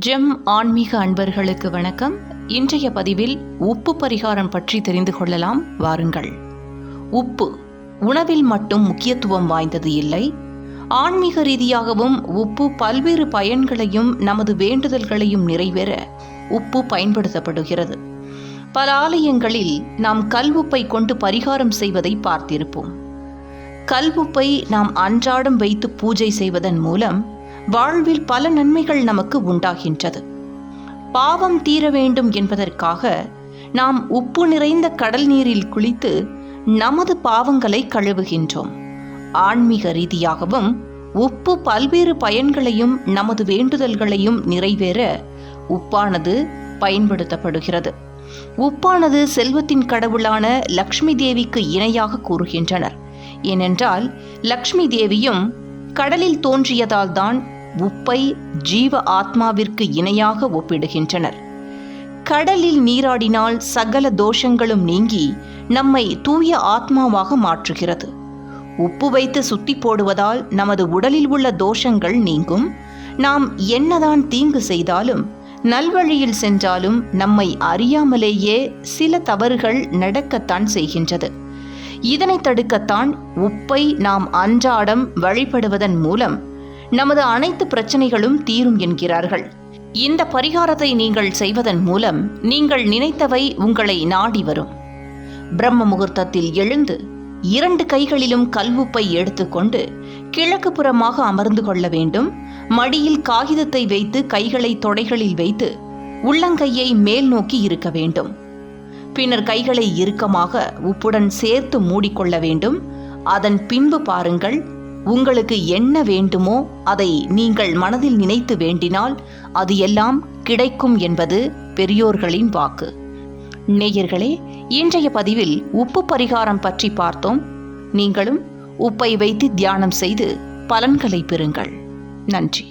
GeM ஆன்மீக அன்பர்களுக்கு வணக்கம். இன்றைய பதிவில் உப்பு பரிகாரம் பற்றி தெரிந்து கொள்ளலாம். வாருங்கள். உப்பு உணவில் மட்டும் முக்கியத்துவம் வாய்ந்தது இல்லை. ஆன்மீக ரீதியாகவும் உப்பு பல்வேறு பயன்களையும் நமது வேண்டுதல்களையும் நிறைவேற உப்பு பயன்படுத்தப்படுகிறது. பல ஆலயங்களில் நாம் கல்வுப்பை கொண்டு பரிகாரம் செய்வதை பார்த்திருப்போம். கல்வுப்பை நாம் அன்றாடம் வைத்து பூஜை செய்வதன் மூலம் வாழ்வில் பல நன்மைகள் நமக்கு உண்டாகின்றது. பாவம் தீர வேண்டும் என்பதற்காக நாம் உப்பு நிறைந்த கடல் நீரில் குளித்து நமது பாவங்களை கழுவுகின்றோம். ஆன்மீக ரீதியாகவும் உப்பு பல்வேறு பயன்களையும் நமது வேண்டுதல்களையும் நிறைவேற உப்பானது பயன்படுத்தப்படுகிறது. உப்பானது செல்வத்தின் கடவுளான லக்ஷ்மி தேவிக்கு இணையாக கூறுகின்றனர். ஏனென்றால் லக்ஷ்மி தேவியும் கடலில் தோன்றியதால் தான் உப்பை ஜீவ ஆத்மாவிற்கு இணையாக ஒப்பிடுகின்றனர். கடலில் நீராடினால் சகல தோஷங்களும் நீங்கி நம்மை தூய ஆத்மாவாக மாற்றுகிறது. உப்பு வைத்து சுத்தி போடுவதால் நமது உடலில் உள்ள தோஷங்கள் நீங்கும். நாம் என்னதான் தீங்கு செய்தாலும் நல்வழியில் சென்றாலும் நம்மை அறியாமலேயே சில தவறுகள் நடக்கத்தான் செய்கின்றது. இதனை தடுக்கத்தான் உப்பை நாம் அன்றாடம் வழிபடுவதன் மூலம் நமது அனைத்து பிரச்சனைகளும் தீரும் என்கிறார்கள். இந்த பரிகாரத்தை நீங்கள் செய்வதன் மூலம் நீங்கள் நினைத்தவை உங்களை நாடி வரும். பிரம்ம முகூர்த்தத்தில் எழுந்து இரண்டு கைகளிலும் கல்வுப்பை எடுத்துக்கொண்டு கிழக்கு புறமாக அமர்ந்து கொள்ள வேண்டும். மடியில் காகிதத்தை வைத்து கைகளை தொடைகளில் வைத்து உள்ளங்கையை மேல் நோக்கி இருக்க வேண்டும். பின்னர் கைகளை இறுக்கமாக உப்புடன் சேர்த்து மூடிக்கொள்ள வேண்டும். அதன் பின்பு பாருங்கள் உங்களுக்கு என்ன வேண்டுமோ அதை நீங்கள் மனதில் நினைத்து வேண்டினால் அது எல்லாம் கிடைக்கும் என்பது பெரியோர்களின் வாக்கு. நேயர்களே இன்றைய பதிவில் உப்பு பரிகாரம் பற்றி பார்த்தோம். நீங்களும் உப்பை வைத்து தியானம் செய்து பலன்களை பெறுங்கள். நன்றி.